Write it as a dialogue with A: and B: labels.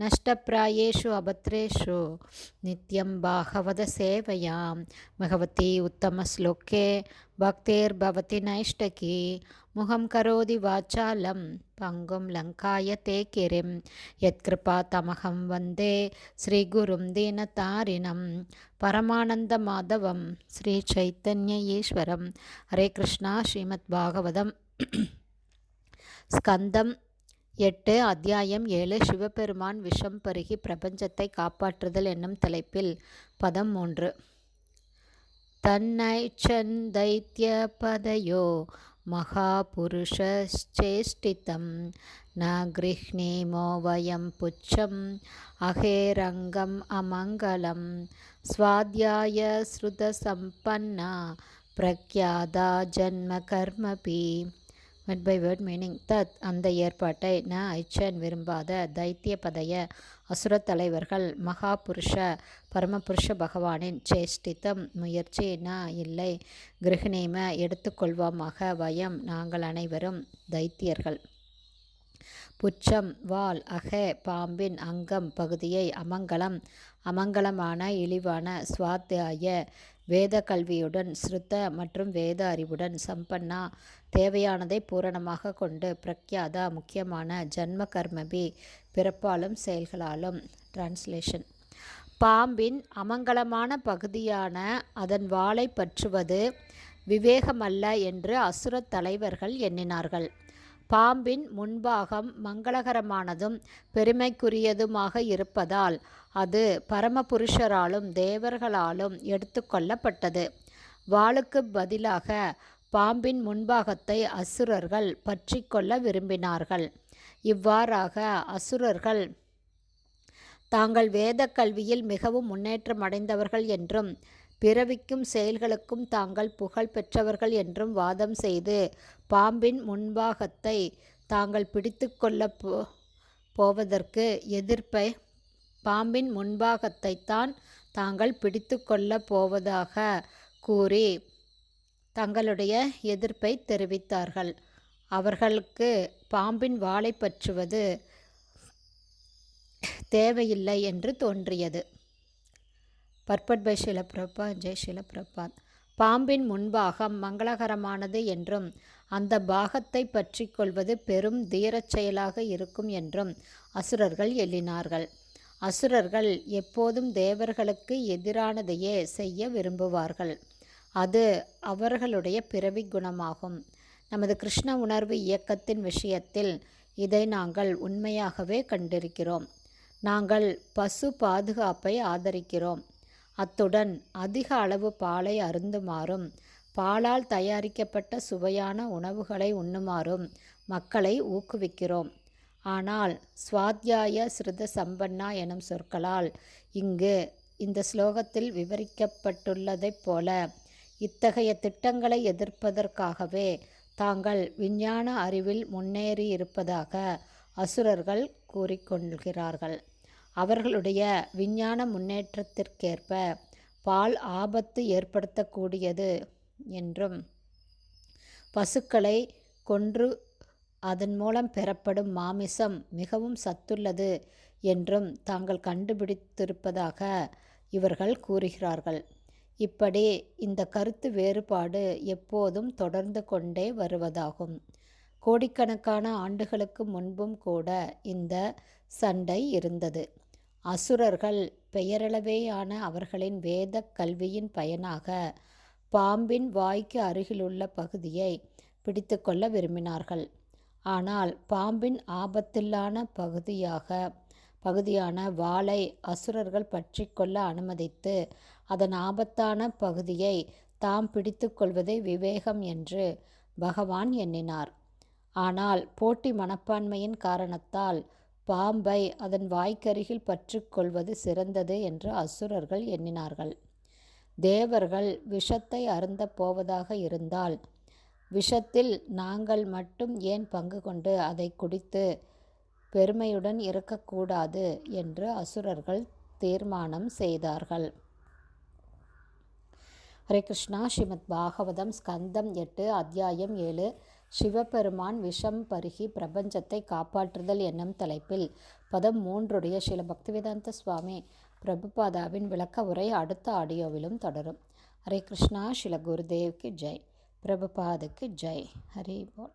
A: नष्टप्रायेषु अभद्रेषु नित्यं बाहवदसेवयां भगवती उत्तमश्लोके भक्तेर्भवति नैष्टकी। मुखं करोति वाचालं पङ्गुं लङ्कायते किरिं। यत्कृपातमहं वन्दे श्रीगुरुं दीनतारिणं। परमानन्दमाधवं श्रीचैतन्य ईश्वरं हरे कृष्णा श्रीमद्भागवतं स्कन्दं எட்டு அத்தியாயம் ஏழு சிவபெருமான் விஷம் பருகி பிரபஞ்சத்தை காப்பாற்றுதல் என்னும் தலைப்பில் பதம் மூன்று. தன்னை சந்தைத்ய பதையோ மகாபுருஷேஷ்டிதம் ந கிருஹ்ணீமோ வயம் புச்சம் அகேரங்கம் அமங்கலம் சுவாத்தியாய ஸ்ருதசம்பன்னா பிரக்யாதா ஜன்ம கர்மபி. வெட் பை வேர்ட் மீனிங் தத் அந்த ஏற்பாட்டை ந ஐச்சன் விரும்பாத தைத்திய பதய அசுர தலைவர்கள் மகாபுருஷ பரமபுருஷ பகவானின் சேஷ்டித்தம் முயற்சி ந இல்லை. கிரகணீம எடுத்துக்கொள்வோமாக வயம் நாங்கள் அனைவரும் தைத்தியர்கள். புச்சம் வால் அகே பாம்பின் அங்கம் பகுதியை அமங்கலம் அமங்கலமான இழிவான சுவாத்தியாய வேத கல்வியுடன் ஸ்ருத்த மற்றும் வேத அறிவுடன் சம்பன்னா தேவையானதை பூரணமாக கொண்டு பிரக்யாதா முக்கியமான ஜன்ம கர்மபி பிறப்பாலும் செயல்களாலும். டிரான்ஸ்லேஷன் பாம்பின் அமங்கலமான பகுதியான அதன் வாளை பற்றுவது விவேகமல்ல என்று அசுரத் தலைவர்கள் எண்ணினார்கள். பாம்பின் முன்பாகம் மங்களகரமானதும் பெருமைக்குரியதுமாக இருப்பதால் அது பரமபுருஷராலும் தேவர்களாலும் எடுத்துக்கொள்ளப்பட்டது. வாளுக்கு பதிலாக பாம்பின் முன்பாகத்தை அசுரர்கள் பற்றி கொள்ள விரும்பினார்கள். இவ்வாறாக அசுரர்கள் தாங்கள் வேத கல்வியில் மிகவும் முன்னேற்றம் அடைந்தவர்கள் என்றும் பிறவிக்கும் செயல்களுக்கும் தாங்கள் புகழ் பெற்றவர்கள் என்றும் வாதம் செய்து பாம்பின் முன்பாகத்தை தாங்கள் பிடித்து கொள்ள போ போவதற்கு எதிர்ப்பை பாம்பின் முன்பாகத்தைத்தான் தாங்கள் பிடித்து கொள்ள போவதாக கூறி தங்களுடைய எதிர்ப்பை தெரிவித்தார்கள். அவர்களுக்கு பாம்பின் வாளை பற்றுவது தேவையில்லை என்று தோன்றியது. பர்பட் பை ஷிலப்பிரபா ஜெய் ஷிலப்பிரபாத் பாம்பின் முன்பாகம் மங்களகரமானது என்றும் அந்த பாகத்தை பற்றி கொள்வது பெரும் தீரச் செயலாக இருக்கும் என்றும் அசுரர்கள் எண்ணினார்கள். அசுரர்கள் எப்போதும் தேவர்களுக்கு எதிரானதையே செய்ய விரும்புவார்கள். அது அவர்களுடைய பிறவி குணமாகும். நமது கிருஷ்ண உணர்வு இயக்கத்தின் விஷயத்தில் இதை நாங்கள் உண்மையாகவே கண்டிருக்கிறோம். நாங்கள் பசு பாதுகாப்பை ஆதரிக்கிறோம். அத்துடன் அதிக அளவு பாலை அருந்துமாறும் பாலால் தயாரிக்கப்பட்ட சுவையான உணவுகளை உண்ணுமாறும் மக்களை ஊக்குவிக்கிறோம். ஆனால் சுவாத்தியாய ஸ்ருத சம்பன்னா எனும் சொற்களால் இங்கு இந்த ஸ்லோகத்தில் விவரிக்கப்பட்டுள்ளதைப் போல இத்தகைய திட்டங்களை எதிர்ப்பதற்காகவே தாங்கள் விஞ்ஞான அறிவில் முன்னேறி இருப்பதாக அசுரர்கள் கூறிக்கொள்கிறார்கள். அவர்களுடைய விஞ்ஞான முன்னேற்றத்திற்கேற்ப பால் ஆபத்து ஏற்படுத்தக்கூடியது என்றும் பசுக்களை கொன்று அதன் மூலம் பெறப்படும் மாமிசம் மிகவும் சத்துள்ளது என்றும் தாங்கள் கண்டுபிடித்திருப்பதாக இவர்கள் கூறுகிறார்கள். இப்படி இந்த கருத்து வேறுபாடு எப்போதும் தொடர்ந்து கொண்டே வருவதாகும். கோடிக்கணக்கான ஆண்டுகளுக்கு முன்பும் கூட இந்த சண்டை இருந்தது. அசுரர்கள் பெயரளவேயான அவர்களின் வேத கல்வியின் பயனாக பாம்பின் வாய்க்கு அருகிலுள்ள பகுதியை பிடித்து கொள்ள விரும்பினார்கள். ஆனால் பாம்பின் ஆபத்தில்லான பகுதியாக பகுதியான வாளை அசுரர்கள் பற்றி கொள்ள அனுமதித்து அதன் ஆபத்தான பகுதியை தாம் பிடித்து கொள்வதே விவேகம் என்று பகவான் எண்ணினார். ஆனால் போட்டி மனப்பான்மையின் காரணத்தால் பாம்பை அதன் வாய்க்கருகில் பற்றுக்கொள்வது சிறந்தது என்று அசுரர்கள் எண்ணினார்கள். தேவர்கள் விஷத்தை அருந்த போவதாக இருந்தால் விஷத்தில் நாங்கள் மட்டும் ஏன் பங்கு கொண்டு அதை குடித்து பெருமையுடன் இருக்கக்கூடாது என்று அசுரர்கள் தீர்மானம் செய்தார்கள். ஹரே கிருஷ்ணா. ஸ்ரீமத் பாகவதம் ஸ்கந்தம் எட்டு அத்தியாயம் ஏழு. சிவபெருமான் விஷம் பருகி பிரபஞ்சத்தை காப்பாற்றுதல் என்னும் தலைப்பில் பதம் மூன்றுடைய சில பக்திவேதாந்த சுவாமி பிரபுபாதாவின் விளக்க உரை அடுத்த ஆடியோவிலும் தொடரும். ஹரே கிருஷ்ணா சில குருதேவ்க்கு ஜெய். பிரபுபாதுக்கு ஜெய். ஹரி போல்.